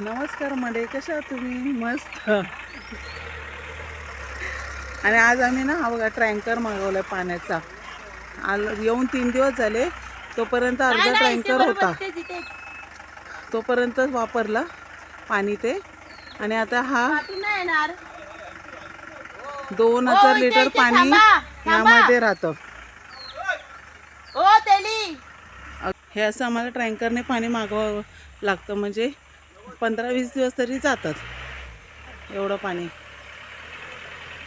नमस्कार मंडळी कशा आहात तुम्ही? मस्त. आणि आज आम्ही ना हा बघा ट्रँकर मागवलाय पाण्याचा. आल येऊन तीन दिवस झाले तोपर्यंत अर्धा ट्रँकर होता. तोपर्यंत वापरला पाणी ते. आणि आता हा दोन हजार लिटर पाणी. यामध्ये राहतं. ओ तेली. हे असं आम्हाला ट्रँकरने पाणी मागवावं लागतं. म्हणजे पंधरा वीस दिवस तरी जातात एवढं पाणी.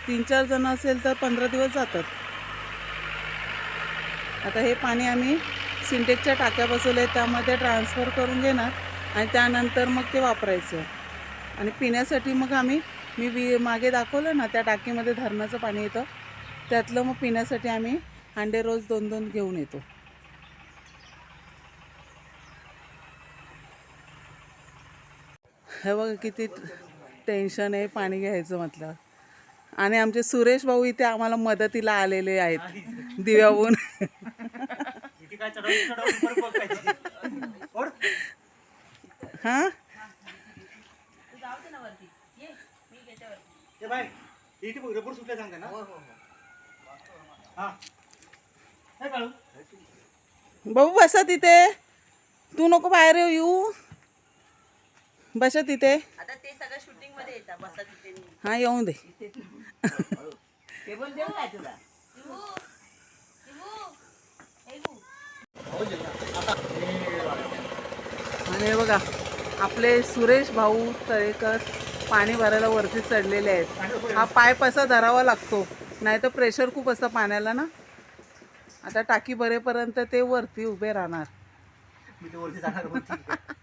तीन चार जण असेल तर पंधरा दिवस जातात. आता हे पाणी आम्ही सिंटेक्सच्या टाक्या बसवल्या त्यामध्ये ट्रान्सफर करून घेणार आणि त्यानंतर मग ते वापरायचं. आणि पिण्यासाठी मग आम्ही मी वि मागे दाखवलं ना त्या टाकीमध्ये धरणाचं पाणी येतं त्यातलं मग पिण्यासाठी आम्ही हांडे रोज दोन दोन घेऊन येतो. हे बघा किती टेन्शन आहे पाणी घ्यायचं म्हटलं. आणि आमचे सुरेश भाऊ इथे आम्हाला मदतीला आलेले आहेत. दिव्याहून. हा? ते बाय इथे बघ रबर सुटल्या सांगता ना. हा हे काढू भाऊ बसा तिथे. तू नको बाहेर येऊ. बसा तिथे. आता ते सगळं शूटिंगमध्ये येतात. बसा तिथे हा येऊन दे. टेबल देऊ काय तुला? आणि हे बघा आपले सुरेश भाऊ तळेकर पाणी भरायला वरती चढलेले आहेत. हा पाईप असा धरावा लागतो. नाही तर प्रेशर खूप असतं पाण्याला ना. आता टाकी भरेपर्यंत ते वरती उभे राहणार.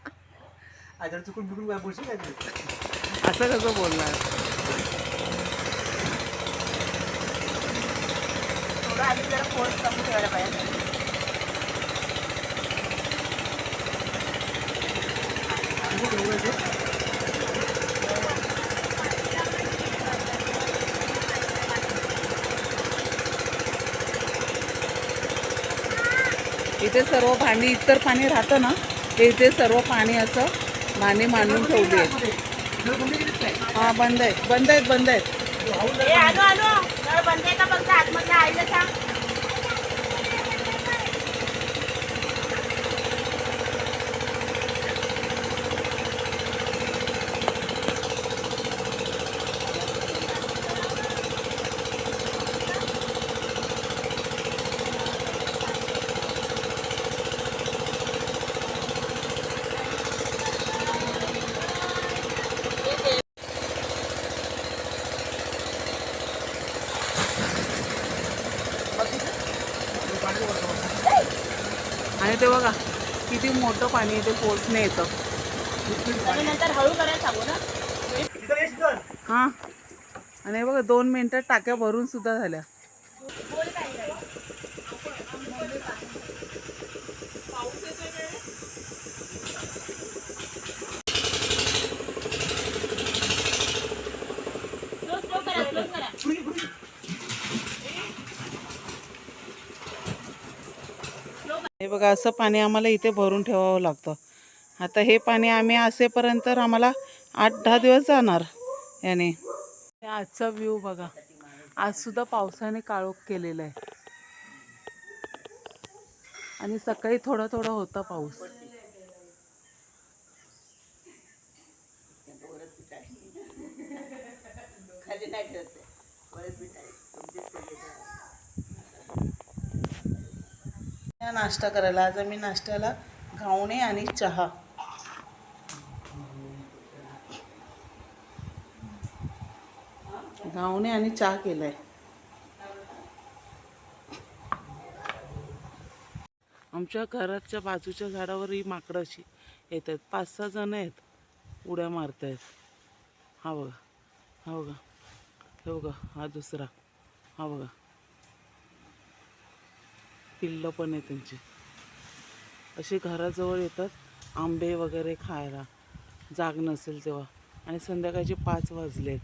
पण जरा चुकून बिकून काय बोलशील काय तू? असं कसं बोलणार? थोडं आधी जरा फोर्स कमी ठेवायला पाहिजे. इथे सर्व भांडी इतर पाणी राहतं ना ते इथे सर्व पाणी असं माने मांडून ठेवली आहेत. हा बंद आहेत. बंद आहेत बंद आहेत. आणि ते बघा किती मोठं पाणी इथे पोचणे येतं. आणि नंतर हळू करायला सांगू ना. इथं रेस्ट कर. हां. आणि बघा दोन मिनटात टाक्या भरून सुद्धा झाल्या. हे बघा असं पाणी आम्हाला इथे भरून ठेवावं लागतं. आता हे पाणी आम्ही असेपर्यंत आम्हाला आठ दहा दिवस जाणार याने. आजचा व्ह्यू बघा. आज सुद्धा पावसाने काळोख केलेला आहे. आणि सकाळी थोडा थोडा होता पाऊस. नाश्ता करायला आज आम्ही नाश्त्याला घावणे आणि चहा. घावणे आणि चहा केलाय. आमच्या घराच्या बाजूच्या झाडावर ही माकडं अशी येत आहेत पाच सहा जण आहेत. उड्या मारत आहेत हा बघा हा बघा हे बघा हा दुसरा. हा बघा. पिल्लं पण आहे त्यांची. असे घराजवळ येतात आंबे वगैरे खायला. जाग नसेल तेव्हा. आणि संध्याकाळचे पाच वाजलेत.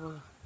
power.